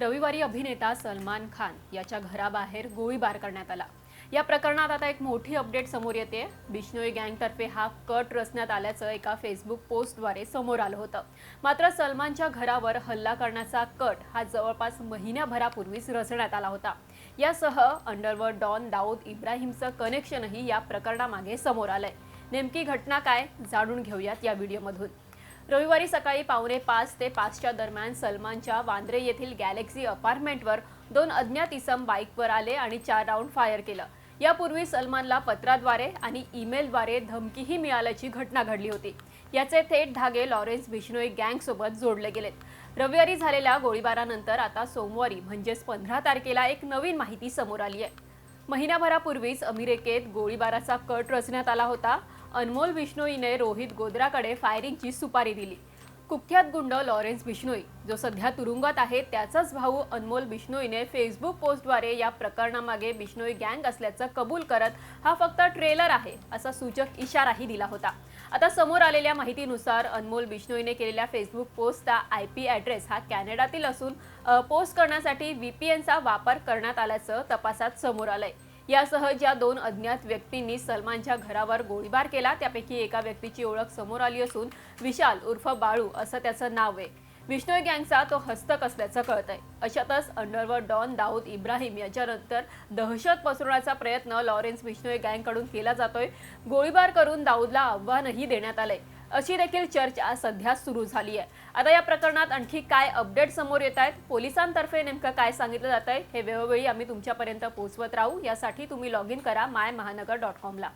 रविवारी अभिनेता सलमान खान याच्या घराबाहेर गोळीबार करण्यात आला. या प्रकरणात आता एक मोठी अपडेट समोर येते. बिश्नोई गँगतर्फे हा कट रचण्यात आल्याचं एका फेसबुक पोस्टद्वारे समोर आलं होतं. मात्र सलमानच्या घरावर हल्ला करण्याचा कट हा जवळपास महिन्याभरापूर्वीच रचण्यात आला होता. यासह अंडरवर्ल्ड डॉन दाऊद इब्राहिमचं कनेक्शनही या प्रकरणामागे समोर आलंय. नेमकी घटना काय जाणून घेऊयात या व्हिडिओमधून. रविवारी सकाळी पावणे पाच ते पाचच्या दरम्यान सलमानच्या वांद्रे येथील गॅलेक्सी अपार्टमेंटवर दोन अज्ञात इसम बाईकवर आले आणि चार राऊंड फायर केलं. यापूर्वी सलमानला पत्राद्वारे आणि ईमेलद्वारे धमकीही मिळाल्याची घटना घडली होती. याचे थेट धागे लॉरेन्स बिश्नोई गँगसोबत जोडले गेलेत. रविवारी झालेल्या गोळीबारानंतर आता सोमवारी म्हणजेच पंधरा तारखेला एक नवीन माहिती समोर आली आहे. महिन्याभरापूर्वीच अमेरिकेत गोळीबाराचा कट रचण्यात आला होता. अनमोल बिश्नोईने रोहित गोद्राकडे फायरिंगची सुपारी दिली. कुख्यात गुंड लॉरेन्स बिश्नोई जो सध्या तुरुंगात आहे त्याचाच भाऊ अनमोल बिश्नोईने फेसबुक पोस्टद्वारे या प्रकरणामागे बिश्नोई गँग असल्याचं कबूल करत हा फक्त ट्रेलर आहे असा सूचक इशाराही दिला होता. आता समोर आलेल्या माहितीनुसार अनमोल बिश्नोईने केलेल्या फेसबुक पोस्टचा आय पी ॲड्रेस हा कॅनडातील असून पोस्ट करण्यासाठी व्ही पी एनचा वापर करण्यात आल्याचं तपासात समोर आलं आहे यासह ज्या दोन अज्ञात व्यक्तींनी सलमानच्या घरावर गोळीबार केला त्यापैकी एका व्यक्तीची ओळख समोर आली असून विशाल उर्फ बाळू असं त्याचं नाव आहे. विष्णोय गँगचा तो हस्तक असल्याचं कळतंय. अशातच अंडरवर्ल्ड डॉन दाऊद इब्राहिम याच्यानंतर दहशत पसरवण्याचा प्रयत्न लॉरेन्स बिश्नोई गँगकडून केला जातोय. गोळीबार करून दाऊदला आव्हानही देण्यात आलंय. अशी देखील चर्चा सध्या सुरू झाली आहे. आता या प्रकरणात आणखी काय अपडेट समोर येत आहेत? पोलिसांतर्फे नेमकं काय सांगितलं जात आहे? हे वेळोवेळी आम्ही तुमच्यापर्यंत पोहोचवत राहू. यासाठी तुम्ही लॉग इन करा माय महानगर डॉट कॉमला